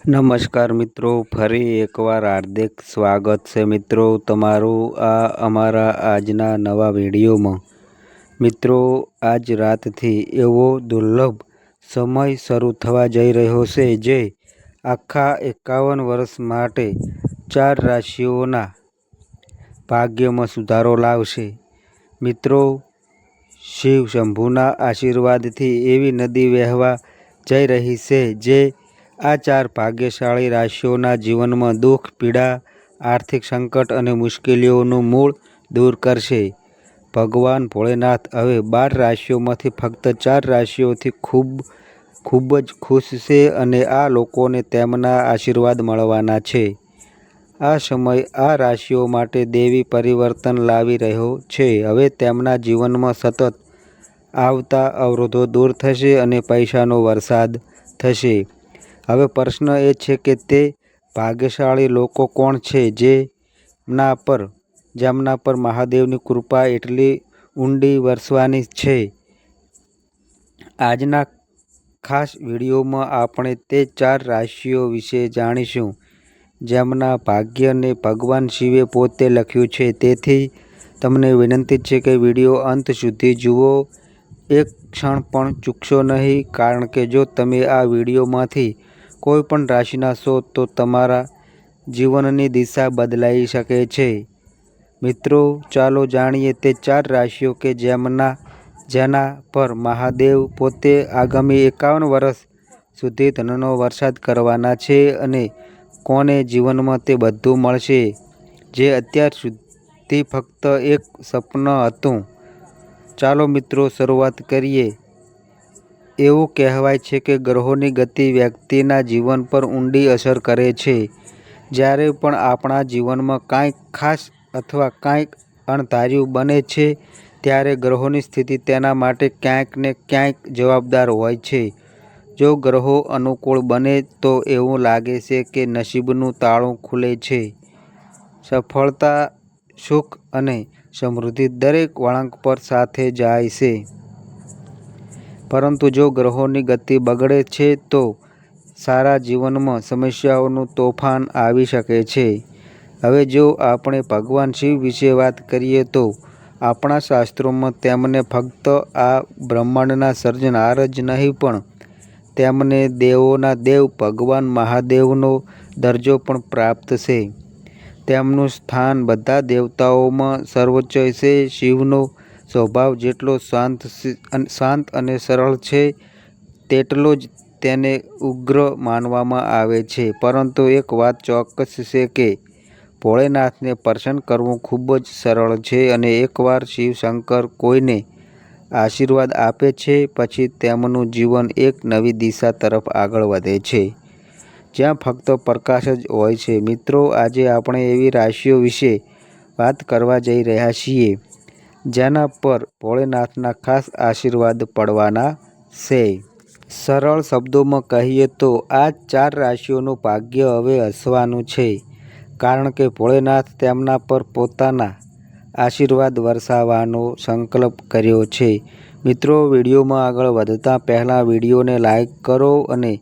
નમસ્કાર મિત્રો, ફરી એકવાર હાર્દિક સ્વાગત છે મિત્રો તમારું આ અમારા આજના નવા વિડીયોમાં. મિત્રો, આજ રાતથી એવો દુર્લભ સમય શરૂ થવા જઈ રહ્યો છે જે આખા એકાવન વર્ષ માટે ચાર રાશિઓના ભાગ્યમાં સુધારો લાવશે. મિત્રો, શિવ શંભુના આશીર્વાદથી એવી નદી વહેવા જઈ રહી છે જે આ ચાર ભાગ્યશાળી રાશિઓના જીવનમાં દુઃખ, પીડા, આર્થિક સંકટ અને મુશ્કેલીઓનું મૂળ દૂર કરશે. ભગવાન ભોળેનાથ હવે બાર રાશિઓમાંથી ફક્ત ચાર રાશિઓથી ખૂબ ખૂબ જ ખુશ છે અને આ લોકોને તેમના આશીર્વાદ મળવાના છે. આ સમય આ રાશિઓ માટે દેવી પરિવર્તન લાવી રહ્યો છે. હવે તેમના જીવનમાં સતત આવતા અવરોધો દૂર થશે અને પૈસાનો વરસાદ થશે. હવે પ્રશ્ન એ છે કે તે ભાગ્યશાળી લોકો કોણ છે જેમના પર જેમના પર મહાદેવની કૃપા એટલી ઊંડી વરસવાની છે? આજના ખાસ વિડીયોમાં આપણે તે ચાર રાશિઓ વિશે જાણીશું, જેમના ભાગ્યને ભગવાન શિવે પોતે લખ્યું છે. તેથી તમને વિનંતી છે કે વીડિયો અંત સુધી જુઓ. એક ક્ષણ પણ ચૂકશો નહીં, કારણ કે જો તમે આ વિડીયોમાંથી કોઈ પણ રાશિના છો તો તમારા જીવનની દિશા બદલાઈ શકે છે. મિત્રો, ચાલો જાણીએ તે ચાર રાશિઓ કે જેમના, જેના પર મહાદેવ પોતે આગામી એકાવન વર્ષ સુધી ધનનો વરસાદ કરવાના છે અને કોને જીવનમાં તે બધું મળશે. જે અત્યાર સુધી ફક્ત એક સપન હતું. ચાલો મિત્રો, શરૂઆત કરીએ. એવું કહેવાય છે કે ગ્રહોની ગતિ વ્યક્તિના જીવન પર ઊંડી અસર કરે છે. જ્યારે પણ આપણા જીવનમાં કાંઈક ખાસ અથવા કાંઈક અણધાર્યું બને છે, ત્યારે ગ્રહોની સ્થિતિ તેના માટે ક્યાંક ને ક્યાંક જવાબદાર હોય છે. જો ગ્રહો અનુકૂળ બને તો એવું લાગે છે કે નસીબનું તાળું ખુલે છે. સફળતા, સુખ અને સમૃદ્ધિ દરેક વળાંક પર સાથે જાય છે. પરંતુ જો ગ્રહોની ગતિ બગડે છે તો સારા જીવનમાં સમસ્યાઓનું તોફાન આવી શકે છે. હવે જો આપણે ભગવાન શિવ વિશે વાત કરીએ તો આપણા શાસ્ત્રોમાં તેમને ફક્ત આ બ્રહ્માંડના સર્જનહાર જ નહીં, પણ તેમને દેવોના દેવ ભગવાન મહાદેવનો દરજ્જો પણ પ્રાપ્ત છે. તેમનું સ્થાન બધા દેવતાઓમાં સર્વોચ્ચ છે. શિવનો સ્વભાવ જેટલો શાંત શાંત અને સરળ છે, તેટલો જ તેને ઉગ્ર માનવામાં આવે છે. પરંતુ એક વાત ચોક્કસ છે કે, ભોળેનાથને પ્રસન્ન કરવું ખૂબ જ સરળ છે અને એકવાર શિવશંકર કોઈને આશીર્વાદ આપે છે, પછી તેમનું જીવન એક નવી દિશા તરફ આગળ વધે છે, જ્યાં ફક્ત પ્રકાશ જ હોય છે. મિત્રો, આજે આપણે એવી રાશિઓ વિશે વાત કરવા જઈ રહ્યા છીએ. જેના પર ભોળેનાથના ખાસ આશીર્વાદ પડવાના છે. સરળ શબ્દોમાં કહીએ તો આ ચાર રાશિઓનું ભાગ્ય હવે હસવાનું છે. કારણ કે ભોળેનાથ તેમના પર પોતાના આશીર્વાદ વરસાવવાનો સંકલ્પ કર્યો છે. મિત્રો, વિડીયોમાં આગળ વધતા પહેલાં વિડીયોને લાઇક કરો અને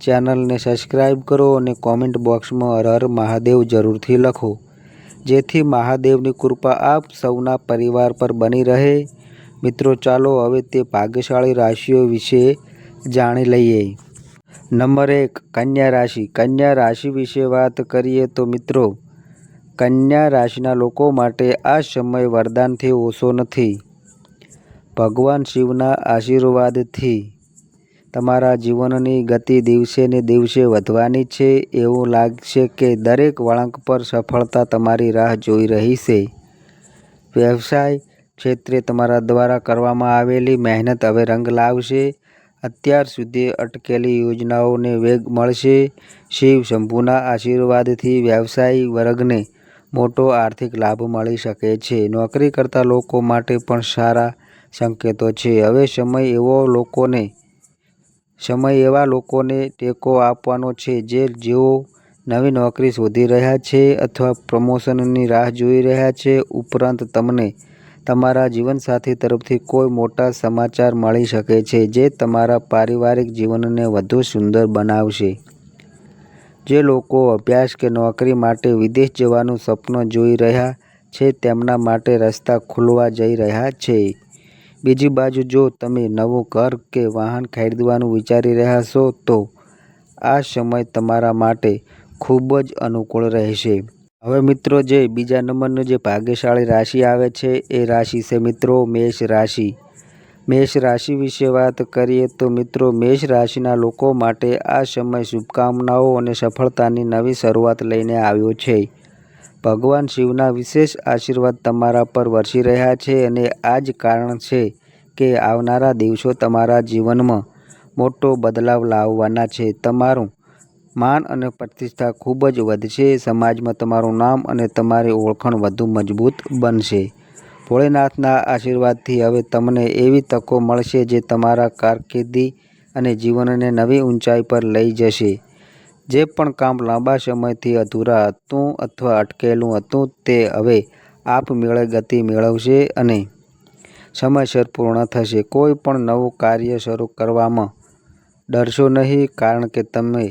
ચેનલને સબસ્ક્રાઈબ કરો અને કોમેન્ટ બોક્સમાં હર હર મહાદેવ જરૂરથી લખો. જેથી મહાદેવની કૃપા આપ સૌના પરિવાર પર બની રહે. મિત્રો, ચાલો હવે તે ભાગ્યશાળી રાશિઓ વિશે જાણી લઈએ. નંબર એક, કન્યા રાશિ. કન્યા રાશિ વિશે વાત કરીએ તો મિત્રો, કન્યા રાશિના લોકો માટે આ સમય વરદાનથી ઓછો નથી. ભગવાન શિવના આશીર્વાદથી તમારા જીવનની ગતિ દિવસે ને દિવસે વધવાની છે એવું લાગશે કે દરેક વળાંક પર સફળતા તમારી રાહ જોઈ રહી છે. વ્યવસાય ક્ષેત્રે તમારા દ્વારા કરવામાં આવેલી મહેનત હવે રંગ લાવશે. અત્યાર સુધી અટકેલી યોજનાઓને વેગ મળશે. શિવ શંભુના આશીર્વાદથી વ્યવસાયી વર્ગને મોટો આર્થિક લાભ મળી શકે છે. નોકરી કરતા લોકો માટે પણ સારા સંકેતો છે. હવે સમય એવો લોકોને સમય એવા લોકોને ટેકો આપવાનો છે જે જેઓ નવી નોકરી શોધી રહ્યા છે અથવા પ્રમોશનની રાહ જોઈ રહ્યા છે ઉપરાંત તમને તમારા જીવનસાથી તરફથી કોઈ મોટા સમાચાર મળી શકે છે જે તમારા પારિવારિક જીવનને વધુ સુંદર બનાવશે જે લોકો અભ્યાસ કે નોકરી માટે વિદેશ જવાનું સપનું જોઈ રહ્યા છે તેમના માટે રસ્તા ખુલવા જઈ રહ્યા છે. બીજી બાજુ જો તમે નવું ઘર કે વાહન ખરીદવાનું વિચારી રહ્યા છો, તો આ સમય તમારા માટે ખૂબ જ અનુકૂળ રહેશે. હવે મિત્રો, જે બીજા નંબરનું જે ભાગ્યશાળી રાશિ આવે છે, એ રાશિ છે મિત્રો, મેષ રાશિ. મેષ રાશિ વિશે વાત કરીએ તો મિત્રો, મેષ રાશિના લોકો માટે આ સમય શુભકામનાઓ અને સફળતાની નવી શરૂઆત લઈને આવ્યો છે. ભગવાન શિવના વિશેષ આશીર્વાદ તમારા પર વરસી રહ્યા છે અને આ જ કારણ છે કે આવનારા દિવસો તમારા જીવનમાં મોટો બદલાવ લાવવાના છે. તમારું માન અને પ્રતિષ્ઠા ખૂબ જ વધશે. સમાજમાં તમારું નામ અને તમારી ઓળખાણ વધુ મજબૂત બનશે. ભોળેનાથના આશીર્વાદથી હવે તમને એવી તકો મળશે જે તમારા કારકિર્દી અને જીવનને નવી ઊંચાઈ પર લઈ જશે. જે પણ કામ લાંબા સમયથી અધૂરા હતું અથવા અટકેલું હતું તે હવે આપમેળે ગતિ મેળવશે અને સમયસર પૂર્ણ થશે. કોઈ પણ નવું કાર્ય શરૂ કરવામાં ડરશો નહીં, કારણ કે તમે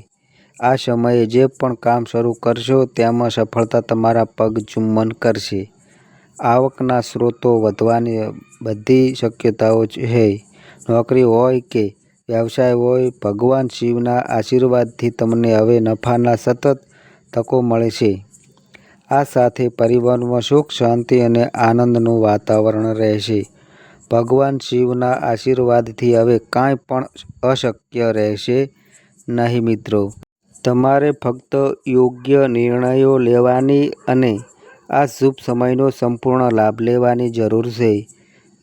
આ સમયે જે પણ કામ શરૂ કરશો તેમાં સફળતા તમારા પગ ચુંબન કરશે. આવકના સ્ત્રોતો વધવાની બધી શક્યતાઓ છે. નોકરી હોય કે વ્યવસાય હોય, ભગવાન શિવના આશીર્વાદથી તમને હવે નફાના સતત તકો મળે છે આ સાથે પરિવારમાં સુખ શાંતિ અને આનંદનું વાતાવરણ રહેશે. ભગવાન શિવના આશીર્વાદથી હવે કાંઈ પણ અશક્ય રહેશે નહીં મિત્રો. તમારે ફક્ત યોગ્ય નિર્ણયો લેવાની અને આ શુભ સમયનો સંપૂર્ણ લાભ લેવાની જરૂર છે.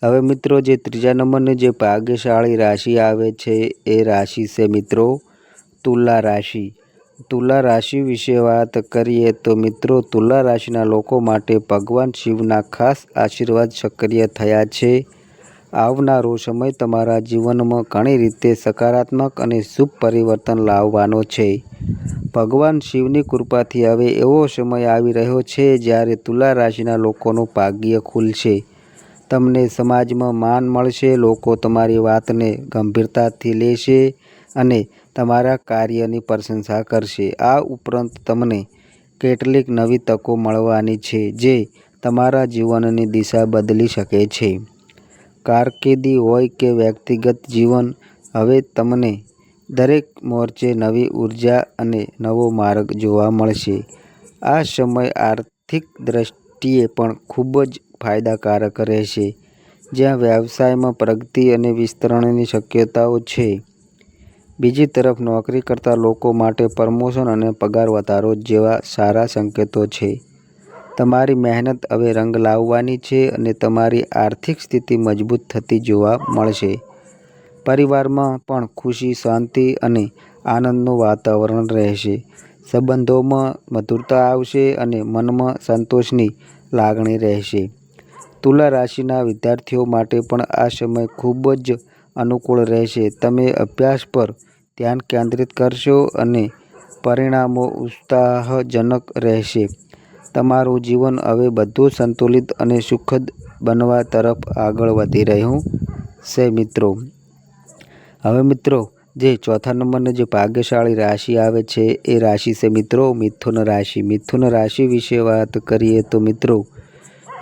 હવે મિત્રો, જે ત્રીજા નંબરની જે ભાગ્યશાળી રાશિ આવે છે, એ રાશિ છે મિત્રો, તુલા રાશિ. તુલા રાશિ વિશે વાત કરીએ તો મિત્રો, તુલા રાશિના લોકો માટે ભગવાન શિવના ખાસ આશીર્વાદ સક્રિય થયા છે. આવનારો સમય તમારા જીવનમાં ઘણી રીતે સકારાત્મક અને શુભ પરિવર્તન લાવવાનો છે. ભગવાન શિવની કૃપાથી હવે એવો સમય આવી રહ્યો છે જ્યારે તુલા રાશિના લોકોનું ભાગ્ય ખુલશે. તમને સમાજમાં માન મળશે. લોકો તમારી વાતને ગંભીરતાથી લેશે અને તમારા કાર્યની પ્રશંસા કરશે. આ ઉપરાંત તમને કેટલીક નવી તકો મળવાની છે જે તમારા જીવનની દિશા બદલી શકે છે. કારકિર્દી હોય કે વ્યક્તિગત જીવન, હવે તમને દરેક મોરચે નવી ઊર્જા અને નવો માર્ગ જોવા મળશે. આ સમય આર્થિક દ્રષ્ટિએ પણ ખૂબ જ ફાયદાકારક રહેશે. જ્યાં વ્યવસાયમાં પ્રગતિ અને વિસ્તરણની શક્યતાઓ છે. બીજી તરફ નોકરી કરતા લોકો માટે પ્રમોશન અને પગાર વધારો જેવા સારા સંકેતો છે. તમારી મહેનત હવે રંગ લાવવાની છે અને તમારી આર્થિક સ્થિતિ મજબૂત થતી જોવા મળશે. પરિવારમાં પણ ખુશી, શાંતિ અને આનંદનું વાતાવરણ રહેશે. સંબંધોમાં મધુરતા આવશે અને મનમાં સંતોષની લાગણી રહેશે. તુલા રાશિના વિદ્યાર્થીઓ માટે પણ આ સમય ખૂબ જ અનુકૂળ રહેશે. તમે અભ્યાસ પર ધ્યાન કેન્દ્રિત કરશો અને પરિણામો ઉત્સાહજનક રહેશે. તમારું જીવન હવે બધું સંતુલિત અને સુખદ બનવા તરફ આગળ વધી રહ્યું છે મિત્રો. હવે મિત્રો, જે ચોથા નંબરની જે ભાગ્યશાળી રાશિ આવે છે એ રાશિ છે મિત્રો, મિથુન રાશિ. મિથુન રાશિ વિશે વાત કરીએ તો મિત્રો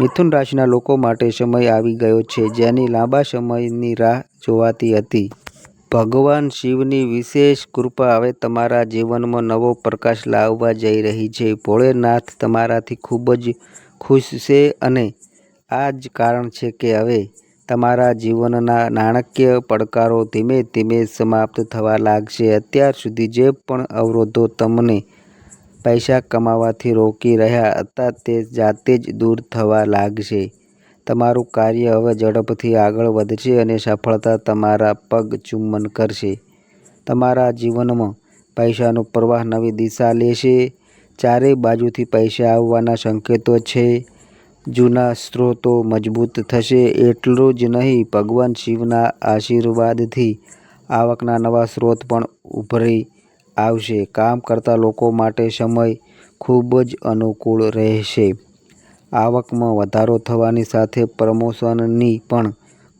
મિથુન રાશિના લોકો માટે સમય આવી ગયો છે, જેની લાંબા સમયની રાહ જોવાતી હતી. ભગવાન શિવની વિશેષ કૃપા હવે તમારા જીવનમાં નવો પ્રકાશ લાવવા જઈ રહી છે. ભોળેનાથ તમારાથી ખૂબ જ ખુશ છે અને આ જ કારણ છે કે હવે તમારા જીવનના નાણાકીય પડકારો ધીમે ધીમે સમાપ્ત થવા લાગશે. અત્યાર સુધી જે પણ અવરોધો તમને પૈસા કમાવાથી રોકી રહ્યા હતા તે જાતે જ દૂર થવા લાગશે. તમારું કાર્ય હવે ઝડપથી આગળ વધશે અને સફળતા તમારા પગ ચુંબન કરશે. તમારા જીવનમાં પૈસાનો પ્રવાહ નવી દિશા લેશે. ચારેય બાજુથી પૈસા આવવાના સંકેતો છે. જૂના સ્ત્રોતો મજબૂત થશે. એટલું જ નહીં, ભગવાન શિવના આશીર્વાદથી આવકના નવા સ્ત્રોત પણ ઉભરી આવશે. કામ કરતા લોકો માટે સમય ખૂબ જ અનુકૂળ રહેશે. આવકમાં વધારો થવાની સાથે પ્રમોશનની પણ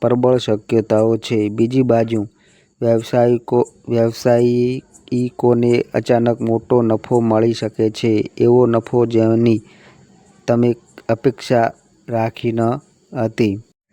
પ્રબળ શક્યતાઓ છે. બીજી બાજુ, વ્યવસાયિકો, વ્યવસાયિકોને અચાનક મોટો નફો મળી શકે છે એવો નફો જેની તમે અપેક્ષા રાખી ન હતી.